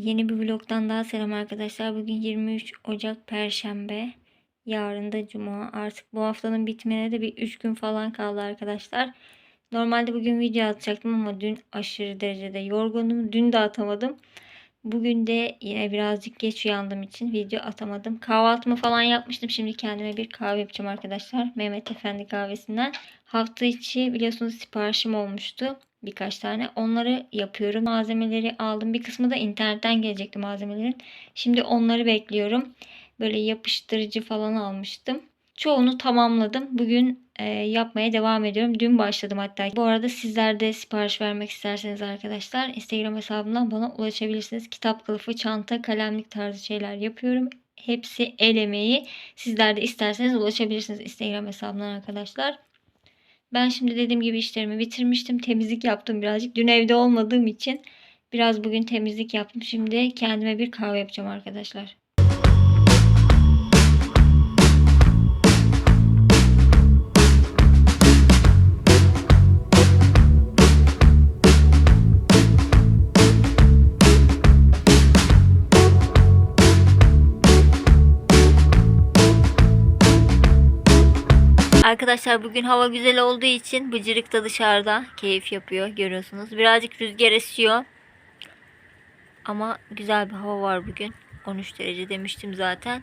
Yeni bir vlogdan daha selam arkadaşlar. Bugün 23 Ocak Perşembe. Yarın da Cuma. Artık bu haftanın bitmene de bir 3 gün falan kaldı arkadaşlar. Normalde bugün video atacaktım ama dün aşırı derecede yorgundum. Dün de atamadım. Bugün de yine birazcık geç uyandığım için video atamadım. Kahvaltımı falan yapmıştım. Şimdi kendime bir kahve yapacağım arkadaşlar. Mehmet Efendi kahvesinden. Hafta içi biliyorsunuz siparişim olmuştu birkaç tane. Onları yapıyorum. Malzemeleri aldım. Bir kısmı da internetten gelecekti malzemelerin. Şimdi onları bekliyorum. Böyle yapıştırıcı falan almıştım. Çoğunu tamamladım. Bugün e, yapmaya devam ediyorum. Dün başladım hatta. Bu arada sizler de sipariş vermek isterseniz arkadaşlar Instagram hesabımdan bana ulaşabilirsiniz. Kitap kılıfı, çanta, kalemlik tarzı şeyler yapıyorum. Hepsi el emeği. Sizler de isterseniz ulaşabilirsiniz Instagram hesabımdan arkadaşlar. Ben şimdi dediğim gibi işlerimi bitirmiştim. Temizlik yaptım birazcık. Dün evde olmadığım için biraz bugün temizlik yaptım. Şimdi kendime bir kahve yapacağım arkadaşlar. Arkadaşlar bugün hava güzel olduğu için Bıcırık da dışarıda keyif yapıyor görüyorsunuz. Birazcık rüzgar esiyor. Ama güzel bir hava var bugün. 13 derece demiştim zaten.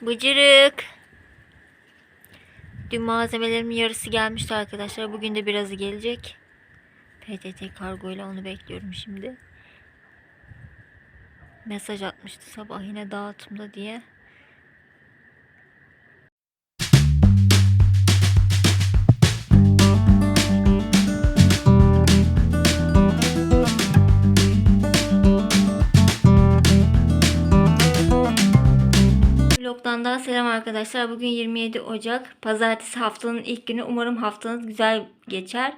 Bıcırık. Dün malzemelerimin yarısı gelmişti arkadaşlar. Bugün de birazı gelecek. PTT kargo ile onu bekliyorum şimdi. Mesaj atmıştı sabah yine dağıtımda diye. Daha selam arkadaşlar. Bugün 27 Ocak. Pazartesi haftanın ilk günü. Umarım haftanız güzel geçer.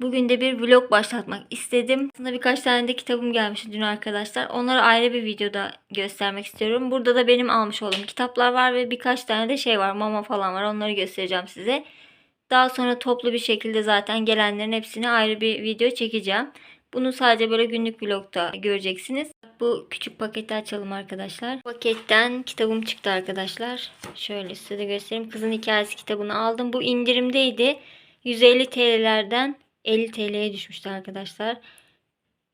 Bugün de bir vlog başlatmak istedim. Aslında birkaç tane de kitabım gelmişti dün arkadaşlar. Onları ayrı bir videoda göstermek istiyorum. Burada da benim almış olduğum kitaplar var ve birkaç tane de şey var. Mama falan var. Onları göstereceğim size. Daha sonra toplu bir şekilde zaten gelenlerin hepsini ayrı bir video çekeceğim. Bunu sadece böyle günlük vlogda göreceksiniz. Bu küçük paketi açalım arkadaşlar. Paketten kitabım çıktı arkadaşlar. Şöyle size de göstereyim. Kızın Hikayesi kitabını aldım. Bu indirimdeydi. 150 TL'lerden 50 TL'ye düşmüştü arkadaşlar.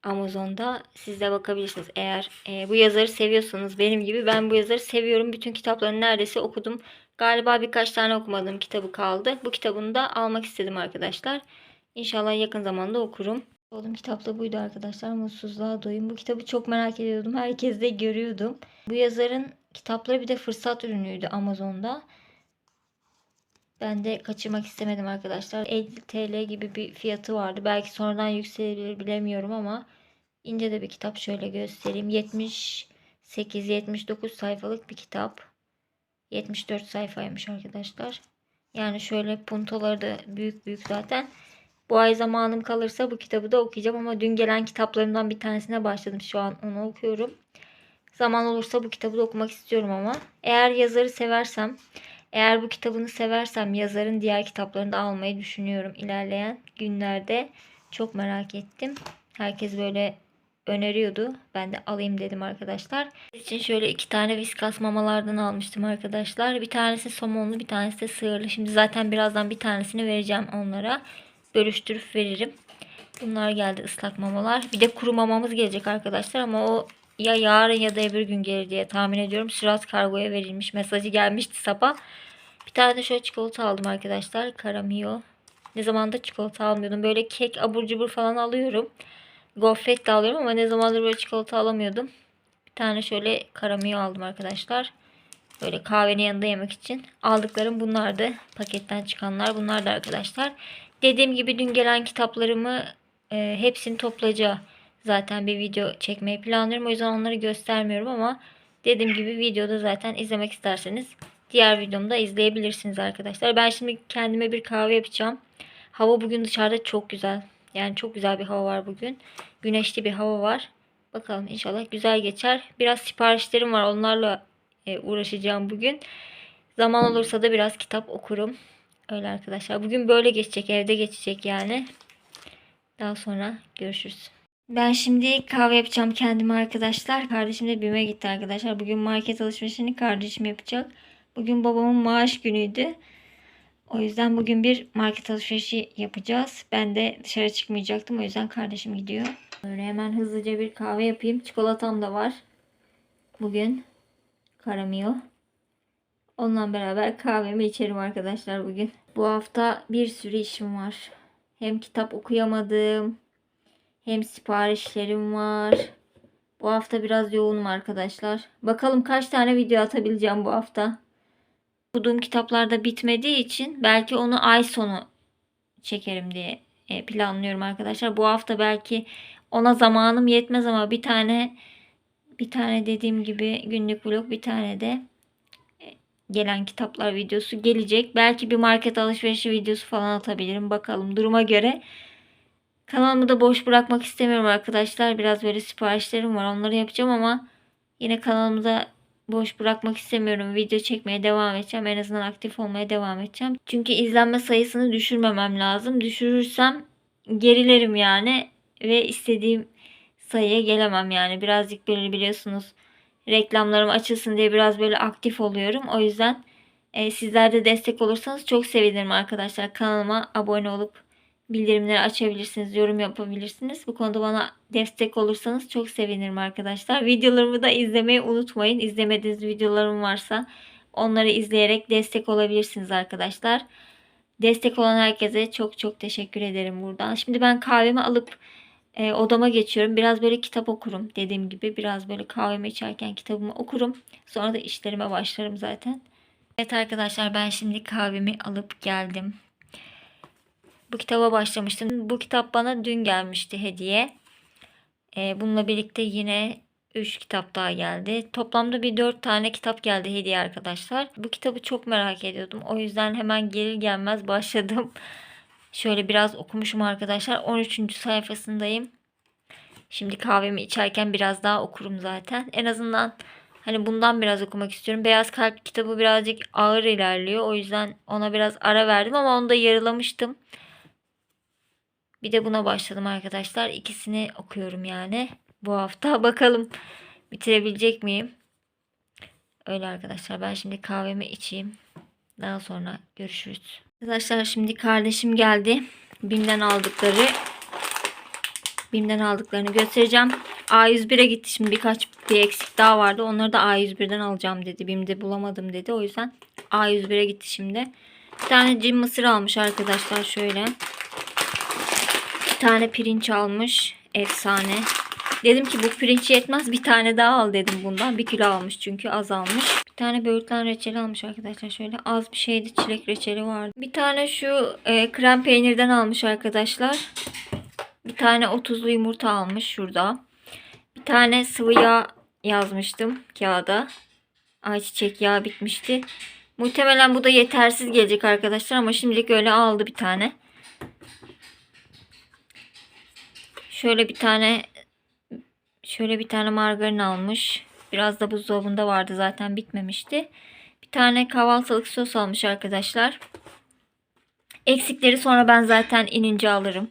Amazon'da siz de bakabilirsiniz. Eğer e, bu yazarı seviyorsanız benim gibi ben bu yazarı seviyorum. Bütün kitaplarını neredeyse okudum. Galiba birkaç tane okumadığım kitabı kaldı. Bu kitabını da almak istedim arkadaşlar. İnşallah yakın zamanda okurum. Oğlum kitap da buydu arkadaşlar. Mutsuzluğa doyum. Bu kitabı çok merak ediyordum. Herkes de görüyordum. Bu yazarın kitapları bir de fırsat ürünüydü Amazon'da. Ben de kaçırmak istemedim arkadaşlar. 50 TL gibi bir fiyatı vardı. Belki sonradan yükselebilir bilemiyorum ama ince de bir kitap. Şöyle göstereyim. 78-79 sayfalık bir kitap. 74 sayfaymış arkadaşlar. Yani şöyle puntoları da büyük büyük zaten. Bu ay zamanım kalırsa bu kitabı da okuyacağım ama dün gelen kitaplarımdan bir tanesine başladım. Şu an onu okuyorum. Zaman olursa bu kitabı da okumak istiyorum ama. Eğer yazarı seversem, eğer bu kitabını seversem yazarın diğer kitaplarını da almayı düşünüyorum ilerleyen günlerde. Çok merak ettim. Herkes böyle öneriyordu. Ben de alayım dedim arkadaşlar. için şöyle iki tane viskas mamalardan almıştım arkadaşlar. Bir tanesi somonlu bir tanesi de sığırlı. Şimdi zaten birazdan bir tanesini vereceğim onlara bölüştürüp veririm. Bunlar geldi ıslak mamalar. Bir de kuru mamamız gelecek arkadaşlar ama o ya yarın ya da öbür gün gelir diye tahmin ediyorum. Sürat kargoya verilmiş. Mesajı gelmişti sabah. Bir tane de şöyle çikolata aldım arkadaşlar. Karamio. Ne zaman da çikolata almıyordum. Böyle kek, abur cubur falan alıyorum. Gofret de alıyorum ama ne zamandır böyle çikolata alamıyordum. Bir tane şöyle karamio aldım arkadaşlar. Böyle kahvenin yanında yemek için. Aldıklarım bunlardı. Paketten çıkanlar bunlardı arkadaşlar. Dediğim gibi dün gelen kitaplarımı e, hepsini toplaca zaten bir video çekmeyi planlıyorum. O yüzden onları göstermiyorum ama dediğim gibi videoda zaten izlemek isterseniz diğer videomda izleyebilirsiniz arkadaşlar. Ben şimdi kendime bir kahve yapacağım. Hava bugün dışarıda çok güzel. Yani çok güzel bir hava var bugün. Güneşli bir hava var. Bakalım inşallah güzel geçer. Biraz siparişlerim var. Onlarla e, uğraşacağım bugün. Zaman olursa da biraz kitap okurum. Öyle arkadaşlar. Bugün böyle geçecek. Evde geçecek yani. Daha sonra görüşürüz. Ben şimdi kahve yapacağım kendime arkadaşlar. Kardeşim de BİM'e gitti arkadaşlar. Bugün market alışverişini kardeşim yapacak. Bugün babamın maaş günüydü. O yüzden bugün bir market alışverişi yapacağız. Ben de dışarı çıkmayacaktım. O yüzden kardeşim gidiyor. Böyle hemen hızlıca bir kahve yapayım. Çikolatam da var. Bugün karamıyor. Onunla beraber kahvemi içerim arkadaşlar bugün. Bu hafta bir sürü işim var. Hem kitap okuyamadım. Hem siparişlerim var. Bu hafta biraz yoğunum arkadaşlar. Bakalım kaç tane video atabileceğim bu hafta. Okuduğum kitaplar da bitmediği için belki onu ay sonu çekerim diye e, planlıyorum arkadaşlar. Bu hafta belki ona zamanım yetmez ama bir tane bir tane dediğim gibi günlük vlog bir tane de gelen kitaplar videosu gelecek. Belki bir market alışverişi videosu falan atabilirim. Bakalım duruma göre. Kanalımı da boş bırakmak istemiyorum arkadaşlar. Biraz böyle siparişlerim var. Onları yapacağım ama yine kanalımda boş bırakmak istemiyorum. Video çekmeye devam edeceğim. En azından aktif olmaya devam edeceğim. Çünkü izlenme sayısını düşürmemem lazım. Düşürürsem gerilerim yani ve istediğim sayıya gelemem yani. Birazcık böyle biliyorsunuz reklamlarım açılsın diye biraz böyle aktif oluyorum. O yüzden e, sizler de destek olursanız çok sevinirim arkadaşlar. Kanalıma abone olup bildirimleri açabilirsiniz, yorum yapabilirsiniz. Bu konuda bana destek olursanız çok sevinirim arkadaşlar. Videolarımı da izlemeyi unutmayın. İzlemediğiniz videolarım varsa onları izleyerek destek olabilirsiniz arkadaşlar. Destek olan herkese çok çok teşekkür ederim buradan. Şimdi ben kahvemi alıp e, odama geçiyorum. Biraz böyle kitap okurum dediğim gibi. Biraz böyle kahvemi içerken kitabımı okurum. Sonra da işlerime başlarım zaten. Evet arkadaşlar ben şimdi kahvemi alıp geldim. Bu kitaba başlamıştım. Bu kitap bana dün gelmişti hediye. Ee, bununla birlikte yine 3 kitap daha geldi. Toplamda bir 4 tane kitap geldi hediye arkadaşlar. Bu kitabı çok merak ediyordum. O yüzden hemen gelir gelmez başladım. Şöyle biraz okumuşum arkadaşlar. 13. sayfasındayım. Şimdi kahvemi içerken biraz daha okurum zaten. En azından hani bundan biraz okumak istiyorum. Beyaz Kalp kitabı birazcık ağır ilerliyor. O yüzden ona biraz ara verdim ama onu da yarılamıştım. Bir de buna başladım arkadaşlar. İkisini okuyorum yani. Bu hafta bakalım bitirebilecek miyim? Öyle arkadaşlar. Ben şimdi kahvemi içeyim. Daha sonra görüşürüz. Arkadaşlar şimdi kardeşim geldi. Bim'den aldıkları Bim'den aldıklarını göstereceğim. A101'e gitti şimdi birkaç bir eksik daha vardı. Onları da A101'den alacağım dedi. Bim'de bulamadım dedi. O yüzden A101'e gitti şimdi. Bir tane cim mısır almış arkadaşlar şöyle tane pirinç almış. Efsane. Dedim ki bu pirinç yetmez. Bir tane daha al dedim bundan. Bir kilo almış çünkü az almış. Bir tane böğürtlen reçeli almış arkadaşlar. Şöyle az bir şeydi. Çilek reçeli vardı. Bir tane şu e, krem peynirden almış arkadaşlar. Bir tane 30'lu yumurta almış şurada. Bir tane sıvı yağ yazmıştım kağıda. Ayçiçek yağı bitmişti. Muhtemelen bu da yetersiz gelecek arkadaşlar ama şimdilik öyle aldı bir tane. Şöyle bir tane şöyle bir tane margarin almış. Biraz da buzdolabında vardı zaten bitmemişti. Bir tane kahvaltılık sos almış arkadaşlar. Eksikleri sonra ben zaten inince alırım.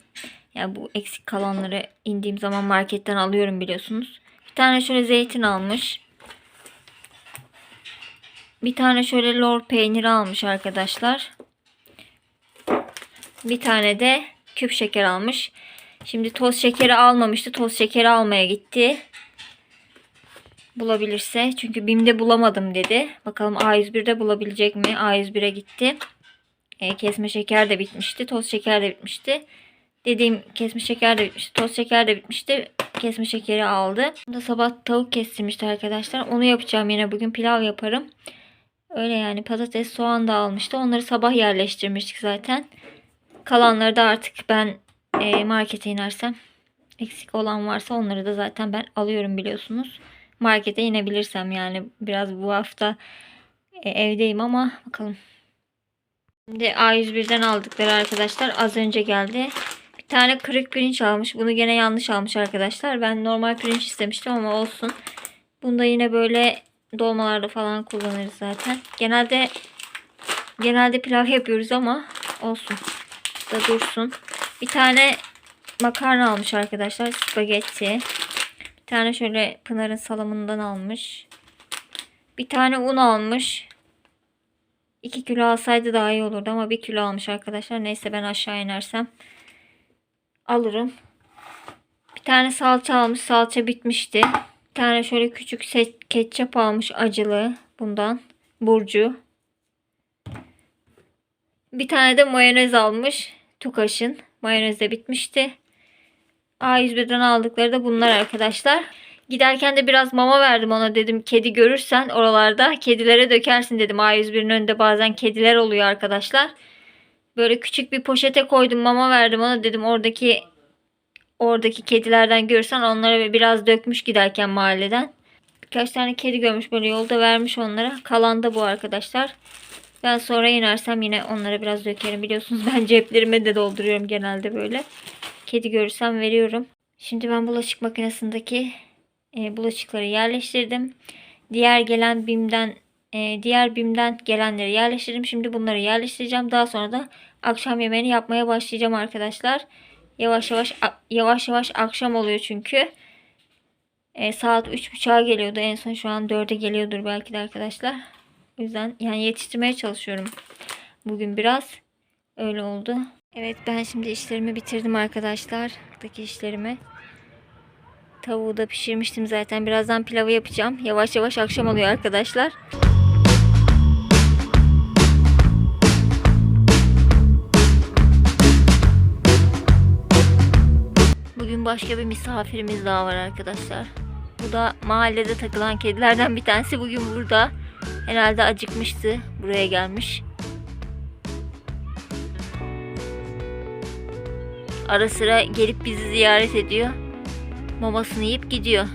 Yani bu eksik kalanları indiğim zaman marketten alıyorum biliyorsunuz. Bir tane şöyle zeytin almış. Bir tane şöyle lor peyniri almış arkadaşlar. Bir tane de küp şeker almış. Şimdi toz şekeri almamıştı. Toz şekeri almaya gitti. Bulabilirse. Çünkü BİM'de bulamadım dedi. Bakalım A101'de bulabilecek mi? A101'e gitti. E, kesme şeker de bitmişti. Toz şeker de bitmişti. Dediğim kesme şeker de bitmişti. Toz şeker de bitmişti. Kesme şekeri aldı. Da sabah tavuk kestirmişti arkadaşlar. Onu yapacağım yine bugün pilav yaparım. Öyle yani patates soğan da almıştı. Onları sabah yerleştirmiştik zaten. Kalanları da artık ben e, markete inersem eksik olan varsa onları da zaten ben alıyorum biliyorsunuz. Markete inebilirsem yani biraz bu hafta e, evdeyim ama bakalım. Şimdi A101'den aldıkları arkadaşlar az önce geldi. Bir tane kırık pirinç almış. Bunu gene yanlış almış arkadaşlar. Ben normal pirinç istemiştim ama olsun. Bunda yine böyle dolmalarda falan kullanırız zaten. Genelde genelde pilav yapıyoruz ama olsun. Da dursun. Bir tane makarna almış arkadaşlar. Spagetti. Bir tane şöyle Pınar'ın salamından almış. Bir tane un almış. 2 kilo alsaydı daha iyi olurdu ama 1 kilo almış arkadaşlar. Neyse ben aşağı inersem alırım. Bir tane salça almış. Salça bitmişti. Bir tane şöyle küçük ketçap almış acılı bundan. Burcu. Bir tane de mayonez almış. Tukaş'ın. Mayonez de bitmişti. A101'den aldıkları da bunlar arkadaşlar. Giderken de biraz mama verdim ona dedim. Kedi görürsen oralarda kedilere dökersin dedim. A101'in önünde bazen kediler oluyor arkadaşlar. Böyle küçük bir poşete koydum mama verdim ona dedim oradaki oradaki kedilerden görürsen onlara biraz dökmüş giderken mahalleden. Birkaç tane kedi görmüş böyle yolda vermiş onlara. Kalan da bu arkadaşlar. Ben sonra inersem yine onlara biraz dökerim. Biliyorsunuz ben ceplerime de dolduruyorum genelde böyle. Kedi görürsem veriyorum. Şimdi ben bulaşık makinesindeki e, bulaşıkları yerleştirdim. Diğer gelen BİM'den e, diğer BİM'den gelenleri yerleştirdim. Şimdi bunları yerleştireceğim. Daha sonra da akşam yemeğini yapmaya başlayacağım arkadaşlar. Yavaş yavaş yavaş yavaş akşam oluyor çünkü. E, saat 3.30'a geliyordu. En son şu an 4'e geliyordur belki de arkadaşlar. Yüzden yani yetiştirmeye çalışıyorum. Bugün biraz öyle oldu. Evet ben şimdi işlerimi bitirdim arkadaşlar. Buradaki işlerimi. Tavuğu da pişirmiştim zaten. Birazdan pilavı yapacağım. Yavaş yavaş akşam oluyor arkadaşlar. Bugün başka bir misafirimiz daha var arkadaşlar. Bu da mahallede takılan kedilerden bir tanesi. Bugün burada. Herhalde acıkmıştı. Buraya gelmiş. Ara sıra gelip bizi ziyaret ediyor. Mamasını yiyip gidiyor.